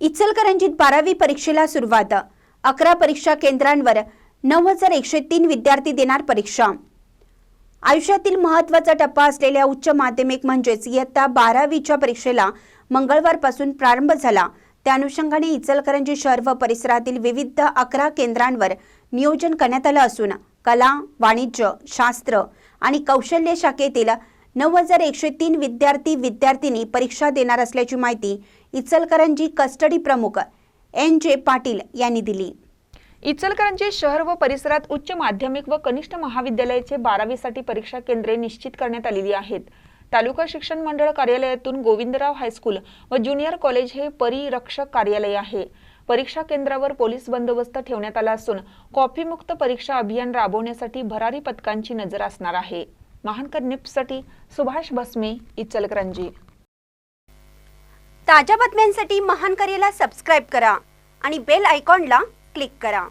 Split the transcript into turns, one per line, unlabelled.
इचलकरंजीत बारावी परीक्षेला सुरुवात. अकरा परीक्षा केंद्रांवर नऊ हजार एकशे तीन विद्यार्थी देणार परीक्षा. आयुष्यातील महत्त्वाचा टप्पा असलेल्या उच्च माध्यमिक म्हणजेच इयत्ता बारावीच्या परीक्षेला मंगळवारपासून प्रारंभ झाला. त्या अनुषंगाने इचलकरंजी शहर व परिसरातील विविध अकरा केंद्रांवर नियोजन करण्यात आलं असून कला वाणिज्य शास्त्र आणि कौशल्य शाखेतील नऊ हजार एकशे तीन विद्यार्थी विद्यार्थिनी परीक्षा देणार असल्याची माहिती इचलकरंजी कस्टडी प्रमुख एन जे पाटील यांनी दिली.
इचलकरंजी शहर व परिसरात उच्च माध्यमिक व कनिष्ठ महाविद्यालयाचे बारावीसाठी परीक्षा केंद्रे निश्चित करण्यात आलेली आहेत. तालुका शिक्षण मंडळ कार्यालयातून गोविंदराव हायस्कूल व ज्युनियर कॉलेज हे परिरक्षक कार्यालय आहे. परीक्षा केंद्रावर पोलीस बंदोबस्त ठेवण्यात आला असून कॉफीमुक्त परीक्षा अभियान राबवण्यासाठी भरारी पथकांची नजर असणार आहे. महानकर निप्ससाठी सुभाष भस्मे इचलकरंजी
ताज्या बातम्यांसाठी महानकरेला सबस्क्राईब करा आणि बेल आयकॉनला क्लिक करा.